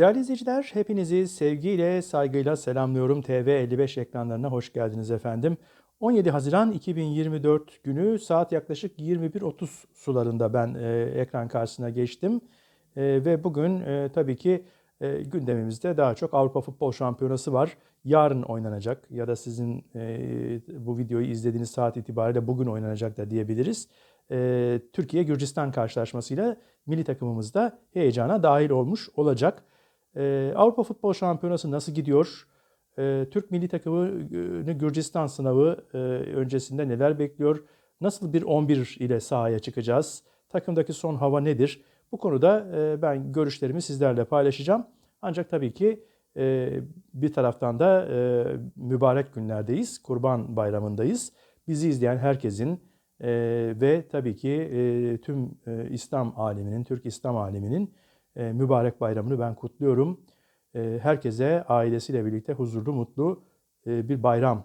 Değerli izleyiciler, hepinizi sevgiyle, saygıyla selamlıyorum. TV55 ekranlarına hoş geldiniz efendim. 17 Haziran 2024 günü saat yaklaşık 21.30 sularında ben e, ekran karşısına geçtim. E, ve bugün e, tabii ki e, gündemimizde daha çok Avrupa Futbol Şampiyonası var. Yarın oynanacak ya da sizin e, bu videoyu izlediğiniz saat itibariyle bugün oynanacak da diyebiliriz. E, Türkiye-Gürcistan karşılaşmasıyla milli takımımız da heyecana dahil olmuş olacak. Ee, Avrupa Futbol Şampiyonası nasıl gidiyor? Ee, Türk milli takımını Gürcistan sınavı e, öncesinde neler bekliyor? Nasıl bir 11 ile sahaya çıkacağız? Takımdaki son hava nedir? Bu konuda e, ben görüşlerimi sizlerle paylaşacağım. Ancak tabii ki e, bir taraftan da e, mübarek günlerdeyiz. Kurban bayramındayız. Bizi izleyen herkesin e, ve tabii ki e, tüm e, İslam aleminin, Türk İslam aleminin e, mübarek bayramını ben kutluyorum. E, herkese ailesiyle birlikte huzurlu, mutlu e, bir bayram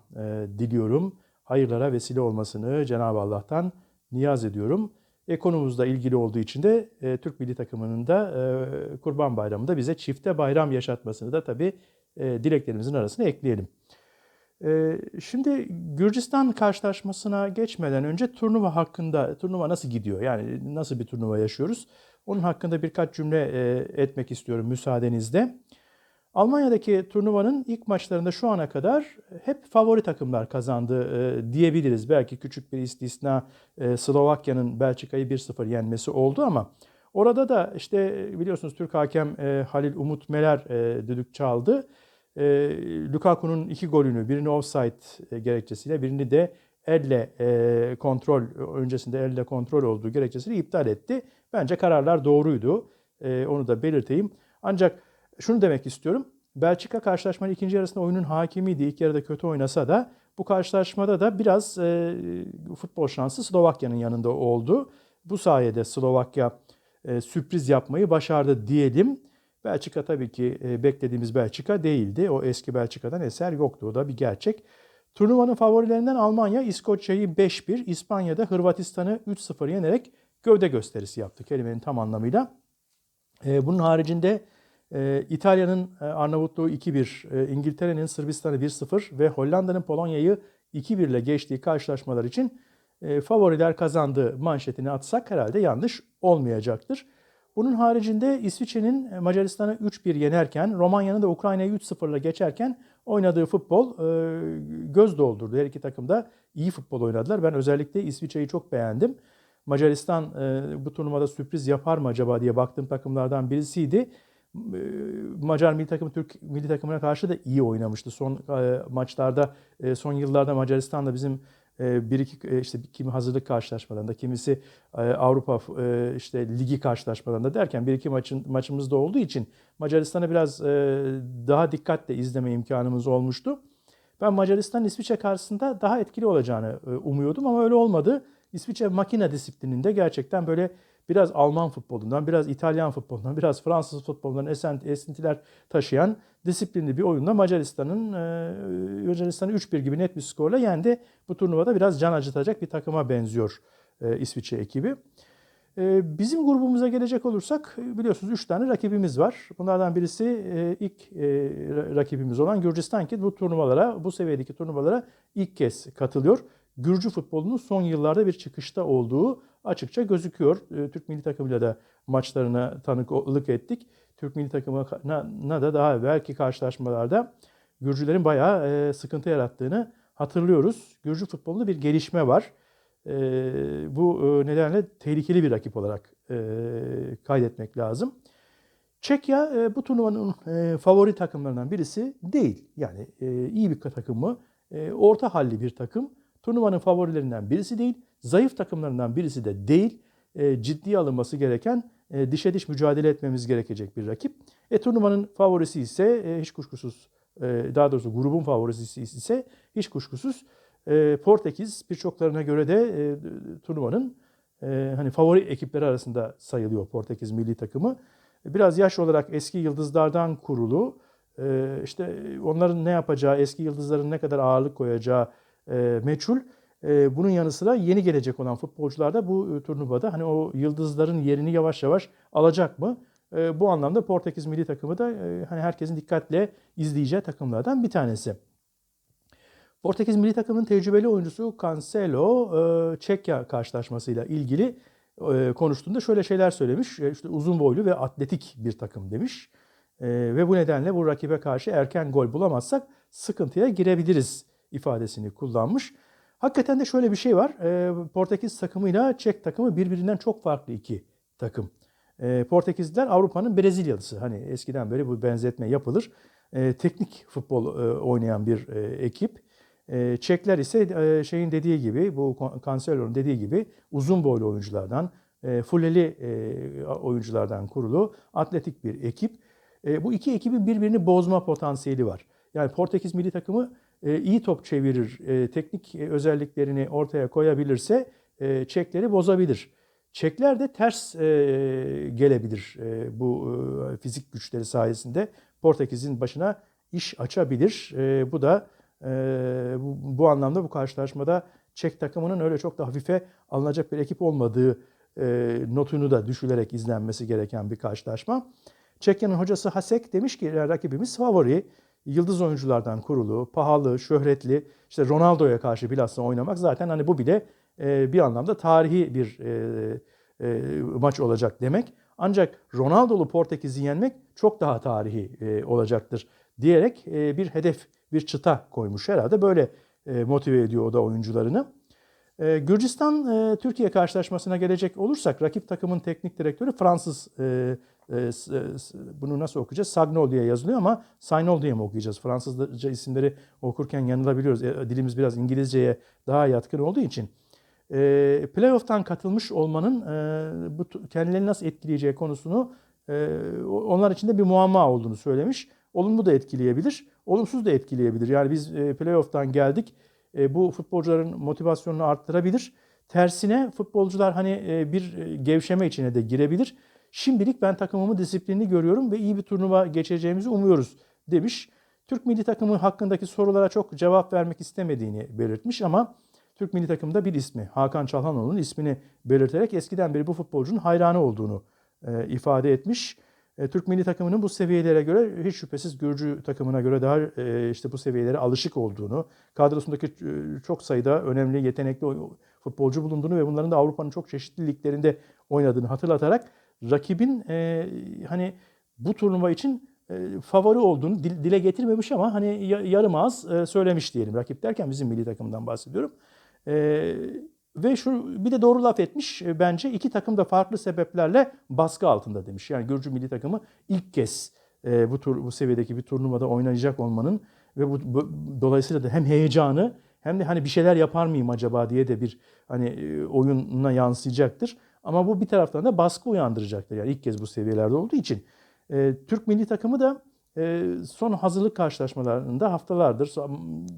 diliyorum. Hayırlara vesile olmasını Cenab-ı Allah'tan niyaz ediyorum. E, ilgili olduğu için de Türk milli takımının da Kurban Bayramı'nda bize çifte bayram yaşatmasını da tabii dileklerimizin arasına ekleyelim. Şimdi Gürcistan karşılaşmasına geçmeden önce turnuva hakkında, turnuva nasıl gidiyor? Yani nasıl bir turnuva yaşıyoruz? Onun hakkında birkaç cümle e, etmek istiyorum müsaadenizle. Almanya'daki turnuvanın ilk maçlarında şu ana kadar hep favori takımlar kazandı e, diyebiliriz. Belki küçük bir istisna e, Slovakya'nın Belçika'yı 1-0 yenmesi oldu ama orada da işte biliyorsunuz Türk hakem Halil Umut Meler düdük çaldı. Lukaku'nun iki golünü birini offside gerekçesiyle birini de elle kontrol öncesinde elle kontrol olduğu gerekçesiyle iptal etti. Bence kararlar doğruydu. E, onu da belirteyim. Ancak şunu demek istiyorum. Belçika karşılaşmanın ikinci yarısında oyunun hakimiydi. İlk yarıda kötü oynasa da bu karşılaşmada da biraz e, futbol şansı Slovakya'nın yanında oldu. Bu sayede Slovakya e, sürpriz yapmayı başardı diyelim. Belçika tabii ki e, beklediğimiz Belçika değildi. O eski Belçika'dan eser yoktu. O da bir gerçek. Turnuvanın favorilerinden Almanya İskoçya'yı 5-1, İspanya'da Hırvatistan'ı 3-0 yenerek gövde gösterisi yaptı kelimenin tam anlamıyla. E, bunun haricinde e, İtalya'nın e, Arnavutluğu 2-1, e, İngiltere'nin Sırbistan'ı 1-0 ve Hollanda'nın Polonya'yı 2-1 ile geçtiği karşılaşmalar için favoriler kazandı manşetini atsak herhalde yanlış olmayacaktır. Bunun haricinde İsviçre'nin Macaristan'ı 3-1 yenerken, Romanya'nın da Ukrayna'yı 3-0 ile geçerken oynadığı futbol göz doldurdu. Her iki takım da iyi futbol oynadılar. Ben özellikle İsviçre'yi çok beğendim. Macaristan e, bu turnuvada sürpriz yapar mı acaba diye baktığım takımlardan birisiydi. E, Macar milli takımı Türk milli takımına karşı da iyi oynamıştı. Son e, maçlarda, son yıllarda Macaristan'da bizim bir iki e, işte kimi hazırlık karşılaşmalarında, kimisi e, Avrupa işte ligi karşılaşmalarında derken bir iki maçın maçımızda olduğu için Macaristan'ı biraz daha dikkatle izleme imkanımız olmuştu. Ben Macaristan İsviçre karşısında daha etkili olacağını umuyordum ama öyle olmadı. İsviçre makine disiplininde gerçekten böyle biraz Alman futbolundan, biraz İtalyan futbolundan, biraz Fransız futbolundan esintiler taşıyan disiplinli bir oyunla Macaristan'ın e, Macaristan'ı 3-1 gibi net bir skorla yendi. Bu turnuvada biraz can acıtacak bir takıma benziyor e, İsviçre ekibi. E, bizim grubumuza gelecek olursak biliyorsunuz 3 tane rakibimiz var. Bunlardan birisi ilk rakibimiz olan Gürcistan ki bu turnuvalara, bu seviyedeki turnuvalara ilk kez katılıyor. Gürcü futbolunun son yıllarda bir çıkışta olduğu açıkça gözüküyor. Ee, Türk milli takımıyla da maçlarına tanıklık ettik. Türk milli takımına da daha evvelki karşılaşmalarda Gürcülerin bayağı e, sıkıntı yarattığını hatırlıyoruz. Gürcü futbolunda bir gelişme var. E, bu e, nedenle tehlikeli bir rakip olarak kaydetmek lazım. Çekya bu turnuvanın favori takımlarından birisi değil. Yani iyi bir takım mı? Orta halli bir takım turnuvanın favorilerinden birisi değil, zayıf takımlarından birisi de değil. E, ciddiye alınması gereken, e, dişe diş mücadele etmemiz gerekecek bir rakip. E, turnuvanın favorisi ise e, hiç kuşkusuz, e, daha doğrusu grubun favorisi ise hiç kuşkusuz e, Portekiz birçoklarına göre de e, turnuvanın e, hani favori ekipleri arasında sayılıyor Portekiz milli takımı. Biraz yaş olarak eski yıldızlardan kurulu. E, işte onların ne yapacağı, eski yıldızların ne kadar ağırlık koyacağı e, meçhul. E, bunun yanı sıra yeni gelecek olan futbolcular da bu e, turnuvada hani o yıldızların yerini yavaş yavaş alacak mı? E, bu anlamda Portekiz milli takımı da hani herkesin dikkatle izleyeceği takımlardan bir tanesi. Portekiz milli takımının tecrübeli oyuncusu Cancelo e, Çekya karşılaşmasıyla ilgili konuştuğunda şöyle şeyler söylemiş. E, işte uzun boylu ve atletik bir takım demiş. Ve bu nedenle bu rakibe karşı erken gol bulamazsak sıkıntıya girebiliriz ifadesini kullanmış. Hakikaten de şöyle bir şey var. E, Portekiz takımıyla Çek takımı birbirinden çok farklı iki takım. E, Portekizliler Avrupa'nın Brezilyalısı. Hani eskiden beri bu benzetme yapılır. E, teknik futbol e, oynayan bir e, ekip. Çekler ise e, şeyin dediği gibi, bu Cancelo'nun dediği gibi uzun boylu oyunculardan, e, fulleli e, oyunculardan kurulu atletik bir ekip. Bu iki ekibin birbirini bozma potansiyeli var. Yani Portekiz milli takımı iyi top çevirir, e, teknik e, özelliklerini ortaya koyabilirse e, Çekleri bozabilir. Çekler de ters e, gelebilir e, bu e, fizik güçleri sayesinde. Portekiz'in başına iş açabilir. E, bu da e, bu, anlamda bu karşılaşmada Çek takımının öyle çok da hafife alınacak bir ekip olmadığı e, notunu da düşülerek izlenmesi gereken bir karşılaşma. Çekya'nın hocası Hasek demiş ki rakibimiz favori. Yıldız oyunculardan kurulu, pahalı, şöhretli. İşte Ronaldo'ya karşı bilhassa oynamak zaten hani bu bile e, bir anlamda tarihi bir e, e, maç olacak demek. Ancak Ronaldo'lu Portekiz'i yenmek çok daha tarihi e, olacaktır diyerek e, bir hedef, bir çıta koymuş herhalde. Böyle e, motive ediyor o da oyuncularını. E, Gürcistan-Türkiye karşılaşmasına gelecek olursak rakip takımın teknik direktörü Fransız e, e, bunu nasıl okuyacağız? Sagnol diye yazılıyor ama Sagnol diye mi okuyacağız? Fransızca isimleri okurken yanılabiliyoruz. E, dilimiz biraz İngilizceye daha yatkın olduğu için. E, playoff'tan katılmış olmanın e, bu kendilerini nasıl etkileyeceği konusunu e, onlar için de bir muamma olduğunu söylemiş. Olumlu da etkileyebilir, olumsuz da etkileyebilir. Yani biz playoff'tan geldik. Bu futbolcuların motivasyonunu arttırabilir. Tersine futbolcular hani bir gevşeme içine de girebilir. Şimdilik ben takımımı disiplinli görüyorum ve iyi bir turnuva geçeceğimizi umuyoruz demiş. Türk milli takımı hakkındaki sorulara çok cevap vermek istemediğini belirtmiş ama Türk milli takımda bir ismi Hakan Çalhanoğlu'nun ismini belirterek eskiden beri bu futbolcunun hayranı olduğunu e, ifade etmiş. E, Türk milli takımının bu seviyelere göre hiç şüphesiz Gürcü takımına göre daha e, işte bu seviyelere alışık olduğunu, kadrosundaki e, çok sayıda önemli yetenekli futbolcu bulunduğunu ve bunların da Avrupa'nın çok çeşitli liglerinde oynadığını hatırlatarak rakibin e, hani bu turnuva için e, favori olduğunu dile getirmemiş ama hani yarım az e, söylemiş diyelim. Rakip derken bizim milli takımdan bahsediyorum. E, ve şu bir de doğru laf etmiş e, bence iki takım da farklı sebeplerle baskı altında demiş. Yani Gürcü milli takımı ilk kez e, bu tur bu seviyedeki bir turnuvada oynayacak olmanın ve bu, bu dolayısıyla da hem heyecanı hem de hani bir şeyler yapar mıyım acaba diye de bir hani e, oyununa yansıyacaktır. Ama bu bir taraftan da baskı uyandıracaktır. Yani ilk kez bu seviyelerde olduğu için. E, Türk milli takımı da e, son hazırlık karşılaşmalarında haftalardır,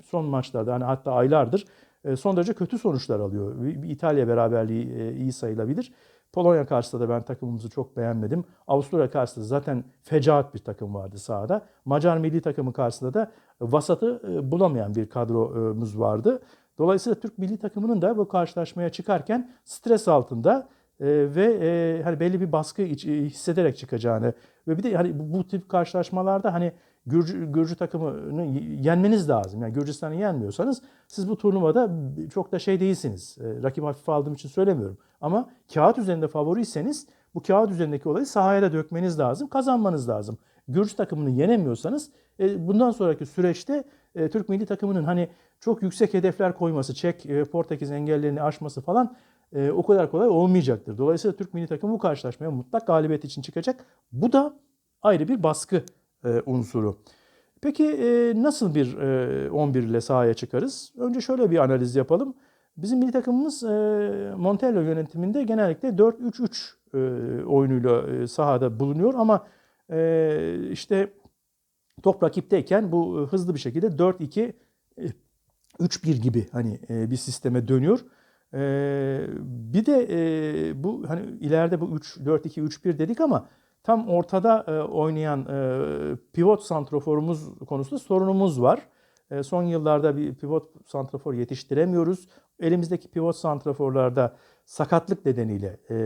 son maçlarda hani hatta aylardır e, son derece kötü sonuçlar alıyor. İtalya beraberliği e, iyi sayılabilir. Polonya karşısında da ben takımımızı çok beğenmedim. Avusturya karşısında zaten fecaat bir takım vardı sahada. Macar milli takımı karşısında da vasatı e, bulamayan bir kadromuz vardı. Dolayısıyla Türk milli takımının da bu karşılaşmaya çıkarken stres altında e, ve e, hani belli bir baskı iç, e, hissederek çıkacağını ve bir de hani bu, bu tip karşılaşmalarda hani Gürcü, Gürcü takımını yenmeniz lazım. Yani Gürcistan'ı yenmiyorsanız siz bu turnuvada çok da şey değilsiniz. E, rakip hafife aldığım için söylemiyorum. Ama kağıt üzerinde favoriyseniz bu kağıt üzerindeki olayı sahaya da dökmeniz lazım, kazanmanız lazım. Gürcü takımını yenemiyorsanız e, bundan sonraki süreçte e, Türk milli takımının hani çok yüksek hedefler koyması, Çek, e, Portekiz engellerini aşması falan e, o kadar kolay olmayacaktır. Dolayısıyla Türk milli takımı bu karşılaşmaya mutlak galibiyet için çıkacak. Bu da ayrı bir baskı e, unsuru. Peki e, nasıl bir e, 11 ile sahaya çıkarız? Önce şöyle bir analiz yapalım. Bizim milli takımımız e, Montello yönetiminde genellikle 4-3-3 e, oyunuyla e, sahada bulunuyor ama e, işte top rakipteyken bu hızlı bir şekilde 4-2 3-1 gibi hani e, bir sisteme dönüyor. E, bir de e, bu hani ileride bu 3 4-2-3-1 dedik ama tam ortada oynayan pivot santroforumuz konusunda sorunumuz var. E, son yıllarda bir pivot santrafor yetiştiremiyoruz. Elimizdeki pivot santraforlarda sakatlık nedeniyle e,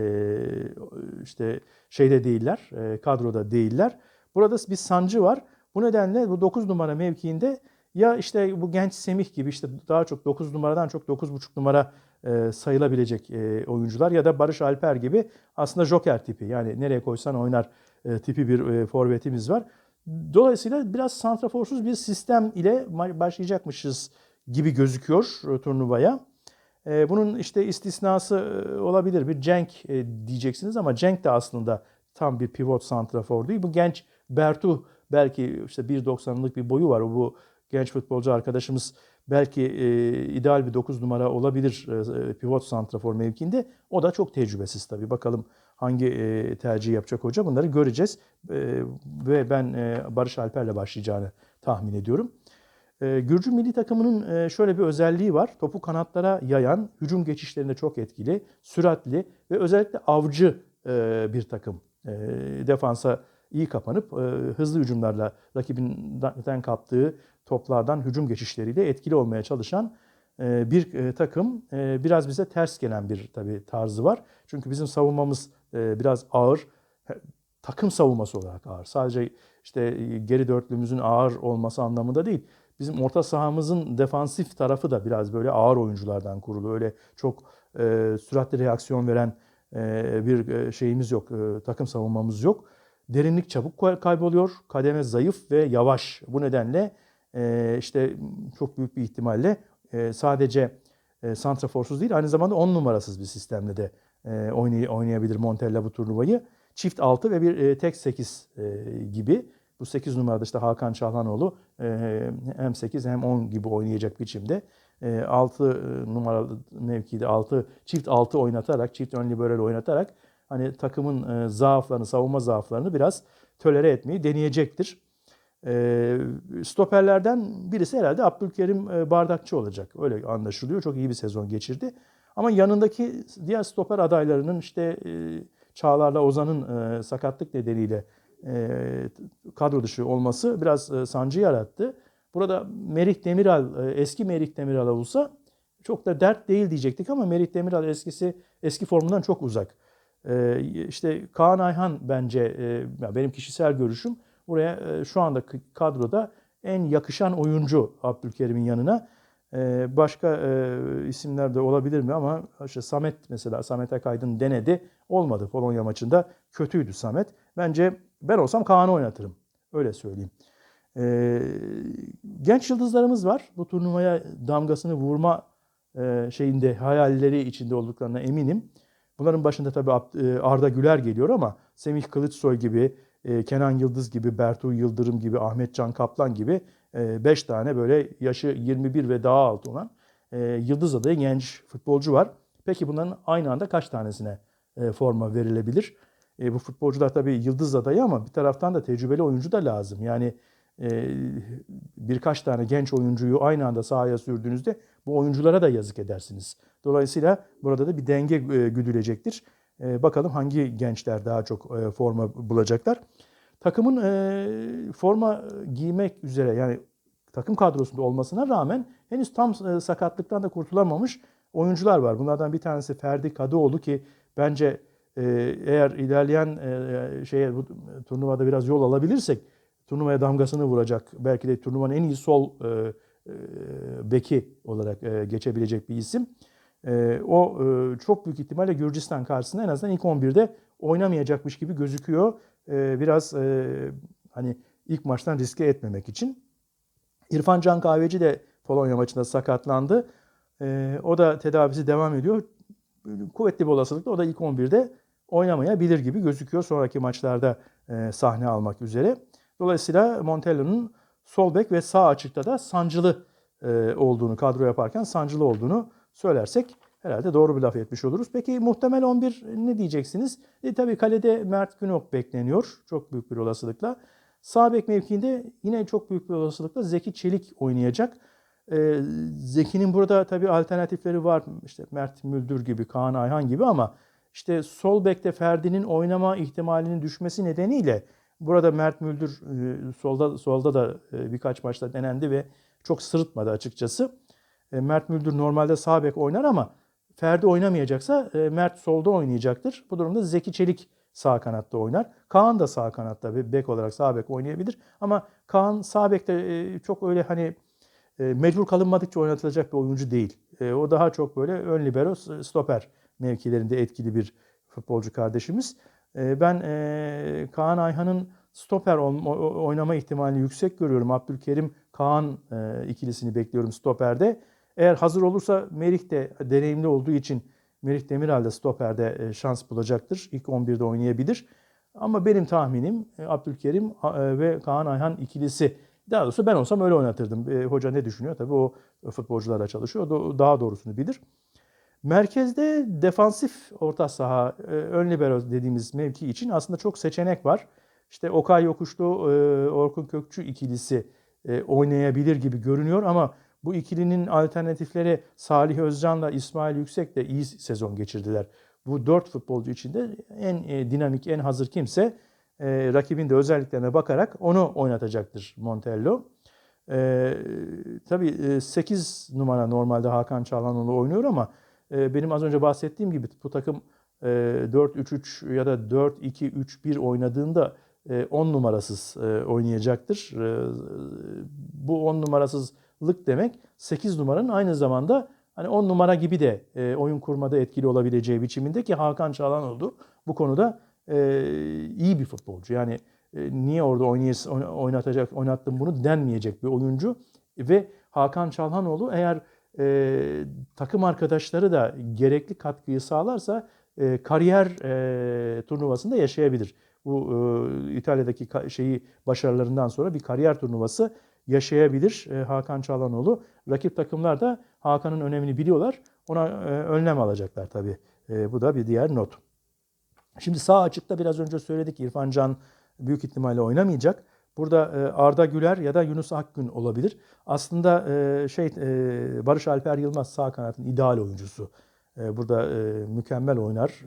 işte şeyde değiller, e, kadroda değiller. Burada bir sancı var. Bu nedenle bu 9 numara mevkiinde ya işte bu genç Semih gibi işte daha çok 9 numaradan çok 9,5 numara e, sayılabilecek e, oyuncular ya da Barış Alper gibi aslında joker tipi yani nereye koysan oynar e, tipi bir e, forvetimiz var. Dolayısıyla biraz santraforsuz bir sistem ile başlayacakmışız gibi gözüküyor e, turnuvaya. E, bunun işte istisnası e, olabilir bir Cenk e, diyeceksiniz ama Cenk de aslında tam bir pivot santrafor değil. Bu genç Bertu belki işte 1.90'lık bir boyu var. Bu genç futbolcu arkadaşımız belki e, ideal bir 9 numara olabilir e, pivot santrafor mevkinde. O da çok tecrübesiz tabii. Bakalım hangi e, tercih yapacak hoca bunları göreceğiz. E, ve ben e, Barış Alper'le başlayacağını tahmin ediyorum. E, Gürcü milli takımının e, şöyle bir özelliği var. Topu kanatlara yayan, hücum geçişlerinde çok etkili, süratli ve özellikle avcı e, bir takım. E, defansa iyi kapanıp e, hızlı hücumlarla rakibinden kaptığı toplardan hücum geçişleriyle etkili olmaya çalışan e, bir e, takım. E, biraz bize ters gelen bir tabii tarzı var. Çünkü bizim savunmamız e, biraz ağır. Takım savunması olarak ağır. Sadece işte geri dörtlümüzün ağır olması anlamında değil. Bizim orta sahamızın defansif tarafı da biraz böyle ağır oyunculardan kurulu. Öyle çok e, süratli reaksiyon veren e, bir e, şeyimiz yok. E, takım savunmamız yok. Derinlik çabuk kayboluyor. Kademe zayıf ve yavaş. Bu nedenle e, işte çok büyük bir ihtimalle e, sadece e, santraforsuz değil aynı zamanda 10 numarasız bir sistemle de e, oynay oynayabilir Montella bu turnuvayı. Çift 6 ve bir e, tek 8 e, gibi. Bu 8 numarada işte Hakan Çalhanoğlu e, hem 8 hem 10 gibi oynayacak biçimde. E, 6 numaralı mevkide 6 çift 6 oynatarak, çift ön liberal oynatarak hani takımın e, zaaflarını, savunma zaaflarını biraz tölere etmeyi deneyecektir. E, stoperlerden birisi herhalde Abdülkerim e, Bardakçı olacak. Öyle anlaşılıyor. Çok iyi bir sezon geçirdi. Ama yanındaki diğer stoper adaylarının işte e, Çağlar'la Ozan'ın e, sakatlık nedeniyle e, kadro dışı olması biraz e, sancı yarattı. Burada Merih Demiral, e, eski Merih Demiral olsa çok da dert değil diyecektik ama Merih Demiral eskisi eski formundan çok uzak. E, işte Kaan Ayhan bence e, benim kişisel görüşüm buraya e, şu anda kadroda en yakışan oyuncu Abdülkerim'in yanına. E, başka e, isimler de olabilir mi ama işte Samet mesela Samet Akaydın denedi. Olmadı Polonya maçında. Kötüydü Samet. Bence ben olsam Kaan'ı oynatırım. Öyle söyleyeyim. E, genç yıldızlarımız var. Bu turnuvaya damgasını vurma şeyinde hayalleri içinde olduklarına eminim. Bunların başında tabii e, Arda Güler geliyor ama Semih Kılıçsoy gibi, e, Kenan Yıldız gibi, Bertu Yıldırım gibi, Ahmet Can Kaplan gibi 5 e, tane böyle yaşı 21 ve daha altı olan yıldız adayı genç futbolcu var. Peki bunların aynı anda kaç tanesine forma verilebilir? Bu futbolcular tabii yıldız adayı ama bir taraftan da tecrübeli oyuncu da lazım. Yani birkaç tane genç oyuncuyu aynı anda sahaya sürdüğünüzde bu oyunculara da yazık edersiniz. Dolayısıyla burada da bir denge e, güdülecektir. E, bakalım hangi gençler daha çok e, forma bulacaklar. Takımın forma giymek üzere yani takım kadrosunda olmasına rağmen henüz tam sakatlıktan da kurtulamamış oyuncular var. Bunlardan bir tanesi Ferdi Kadıoğlu ki bence eğer ilerleyen şeye bu turnuvada biraz yol alabilirsek turnuvaya damgasını vuracak. Belki de turnuvanın en iyi sol beki olarak geçebilecek bir isim. E, o e, çok büyük ihtimalle Gürcistan karşısında en azından ilk 11'de oynamayacakmış gibi gözüküyor. E, biraz e, hani ilk maçtan riske etmemek için. İrfan Can Kahveci de Polonya maçında sakatlandı. E, o da tedavisi devam ediyor. Kuvvetli bir olasılıkla o da ilk 11'de oynamayabilir gibi gözüküyor sonraki maçlarda e, sahne almak üzere. Dolayısıyla Montello'nun sol bek ve sağ açıkta da sancılı e, olduğunu kadro yaparken sancılı olduğunu söylersek herhalde doğru bir laf etmiş oluruz. Peki muhtemel 11 ne diyeceksiniz? E, tabii kalede Mert Günok bekleniyor çok büyük bir olasılıkla. Sağ bek mevkiinde yine çok büyük bir olasılıkla Zeki Çelik oynayacak. Ee, Zeki'nin burada tabii alternatifleri var. İşte Mert Müldür gibi, Kaan Ayhan gibi ama işte sol bekte Ferdi'nin oynama ihtimalinin düşmesi nedeniyle Burada Mert Müldür e, solda solda da e, birkaç maçta denendi ve çok sırıtmadı açıkçası. E, Mert Müldür normalde sağ bek oynar ama Ferdi oynamayacaksa Mert solda oynayacaktır. Bu durumda Zeki Çelik sağ kanatta oynar. Kaan da sağ kanatta bir bek olarak sağ bek oynayabilir. Ama Kaan sağ bekte çok öyle hani mecbur kalınmadıkça oynatılacak bir oyuncu değil. O daha çok böyle ön libero, stoper mevkilerinde etkili bir futbolcu kardeşimiz. E, ben e, Kaan Ayhan'ın stoper oynama ihtimalini yüksek görüyorum. Abdülkerim Kaan e, ikilisini bekliyorum stoperde. Eğer hazır olursa Merih de deneyimli olduğu için Merih Demiral de stoperde e, şans bulacaktır. İlk 11'de oynayabilir. Ama benim tahminim Abdülkerim ve Kaan Ayhan ikilisi. Daha doğrusu ben olsam öyle oynatırdım. Hoca ne düşünüyor? Tabii o futbolcularla çalışıyor. Daha doğrusunu bilir. Merkezde defansif orta saha, ön libero dediğimiz mevki için aslında çok seçenek var. İşte Okay Yokuşlu, Orkun Kökçü ikilisi oynayabilir gibi görünüyor ama bu ikilinin alternatifleri Salih Özcan'la İsmail Yüksek de iyi sezon geçirdiler. Bu dört futbolcu içinde en e, dinamik, en hazır kimse e, rakibin de özelliklerine bakarak onu oynatacaktır Montello. E, tabii 8 e, numara normalde Hakan Çalhanoğlu oynuyor ama e, benim az önce bahsettiğim gibi bu takım e, 4-3-3 ya da 4-2-3-1 oynadığında 10 e, numarasız e, oynayacaktır. E, bu 10 numarasız lık demek 8 numaranın aynı zamanda hani 10 numara gibi de e, oyun kurmada etkili olabileceği biçiminde ki Hakan Çalhanoğlu bu konuda e, iyi bir futbolcu. Yani e, niye orada oynatacak, oynattım bunu denmeyecek bir oyuncu ve Hakan Çalhanoğlu eğer e, takım arkadaşları da gerekli katkıyı sağlarsa e, kariyer e, turnuvasında yaşayabilir. Bu e, İtalya'daki şeyi başarılarından sonra bir kariyer turnuvası yaşayabilir e, Hakan Çalhanoğlu. Rakip takımlar da Hakan'ın önemini biliyorlar. Ona e, önlem alacaklar tabii. E, bu da bir diğer not. Şimdi sağ açıkta biraz önce söyledik İrfan Can büyük ihtimalle oynamayacak. Burada Arda Güler ya da Yunus Akgün olabilir. Aslında şey Barış Alper Yılmaz sağ kanatın ideal oyuncusu. Burada mükemmel oynar.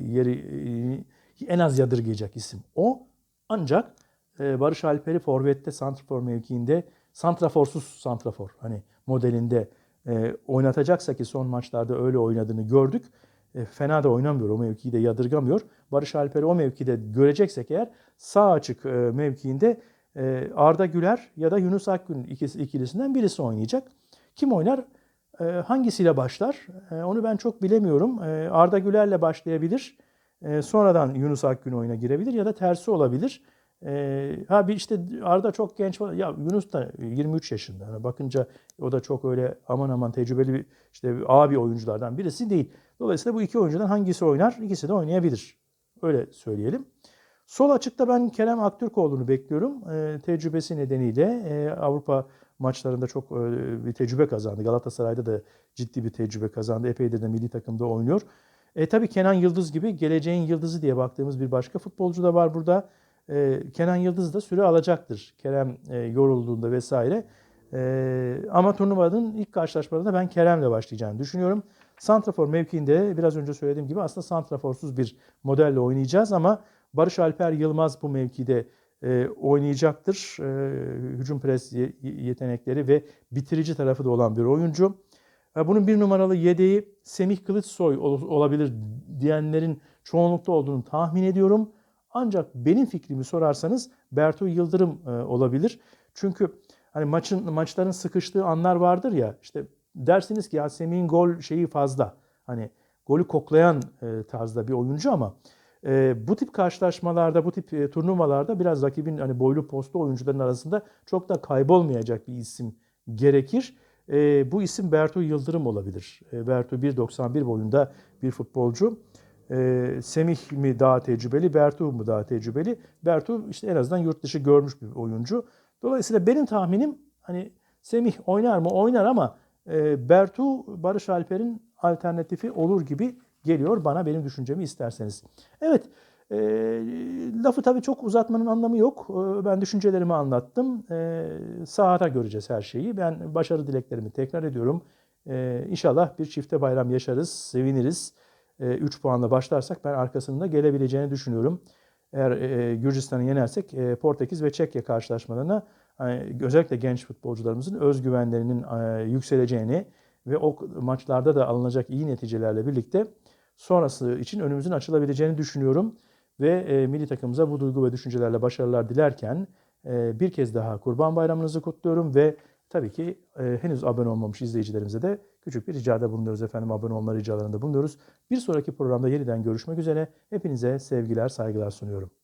Yeri en az yadırgayacak isim o. Ancak Barış Alper'i forvette santrafor mevkiinde santraforsuz santrafor hani modelinde e, oynatacaksa ki son maçlarda öyle oynadığını gördük. E, fena da oynamıyor o mevkiyi de yadırgamıyor. Barış Alper'i o mevkide göreceksek eğer sağ açık e, mevkiinde e, Arda Güler ya da Yunus Akgün ikilisinden birisi oynayacak. Kim oynar? E, hangisiyle başlar? Onu ben çok bilemiyorum. Arda Güler'le başlayabilir. Sonradan Yunus Akgün oyuna girebilir ya da tersi olabilir. Ee, ha bir işte Arda çok genç falan. Ya Yunus da 23 yaşında. Yani bakınca o da çok öyle aman aman tecrübeli bir işte abi oyunculardan birisi değil. Dolayısıyla bu iki oyuncudan hangisi oynar? İkisi de oynayabilir. Öyle söyleyelim. Sol açıkta ben Kerem Aktürkoğlu'nu bekliyorum. E, tecrübesi nedeniyle e, Avrupa maçlarında çok e, bir tecrübe kazandı. Galatasaray'da da ciddi bir tecrübe kazandı. Epeydir de milli takımda oynuyor. E, tabii Kenan Yıldız gibi geleceğin yıldızı diye baktığımız bir başka futbolcu da var burada e, Kenan Yıldız da süre alacaktır. Kerem e, yorulduğunda vesaire. E, ama turnuvanın ilk karşılaşmalarında ben Kerem'le başlayacağını düşünüyorum. Santrafor mevkiinde biraz önce söylediğim gibi aslında santraforsuz bir modelle oynayacağız ama Barış Alper Yılmaz bu mevkide e, oynayacaktır. E, hücum pres yetenekleri ve bitirici tarafı da olan bir oyuncu. E, bunun bir numaralı yedeği Semih Kılıçsoy olabilir diyenlerin çoğunlukta olduğunu tahmin ediyorum. Ancak benim fikrimi sorarsanız Bertu Yıldırım e, olabilir. Çünkü hani maçın maçların sıkıştığı anlar vardır ya işte dersiniz ki ya Semih'in gol şeyi fazla. Hani golü koklayan e, tarzda bir oyuncu ama e, bu tip karşılaşmalarda, bu tip e, turnuvalarda biraz rakibin hani boylu posta oyuncuların arasında çok da kaybolmayacak bir isim gerekir. E, bu isim Bertu Yıldırım olabilir. E, Bertu 1.91 boyunda bir futbolcu. E, Semih mi daha tecrübeli, Bertu mu daha tecrübeli? Bertu işte en azından yurt dışı görmüş bir oyuncu. Dolayısıyla benim tahminim hani Semih oynar mı? Oynar ama e, Bertu Barış Alper'in alternatifi olur gibi geliyor bana benim düşüncemi isterseniz. Evet e, lafı tabii çok uzatmanın anlamı yok. E, ben düşüncelerimi anlattım. E, sahada göreceğiz her şeyi. Ben başarı dileklerimi tekrar ediyorum. E, inşallah bir çifte bayram yaşarız, seviniriz. 3 e, puanla başlarsak ben arkasında gelebileceğini düşünüyorum. Eğer e, Gürcistan'ı yenersek e, Portekiz ve Çekya karşılaşmalarına e, özellikle genç futbolcularımızın özgüvenlerinin e, yükseleceğini ve o maçlarda da alınacak iyi neticelerle birlikte sonrası için önümüzün açılabileceğini düşünüyorum. Ve e, milli takımımıza bu duygu ve düşüncelerle başarılar dilerken e, bir kez daha Kurban Bayramınızı kutluyorum ve tabii ki e, henüz abone olmamış izleyicilerimize de küçük bir ricada bulunuyoruz efendim. Abone olma ricalarında bulunuyoruz. Bir sonraki programda yeniden görüşmek üzere. Hepinize sevgiler, saygılar sunuyorum.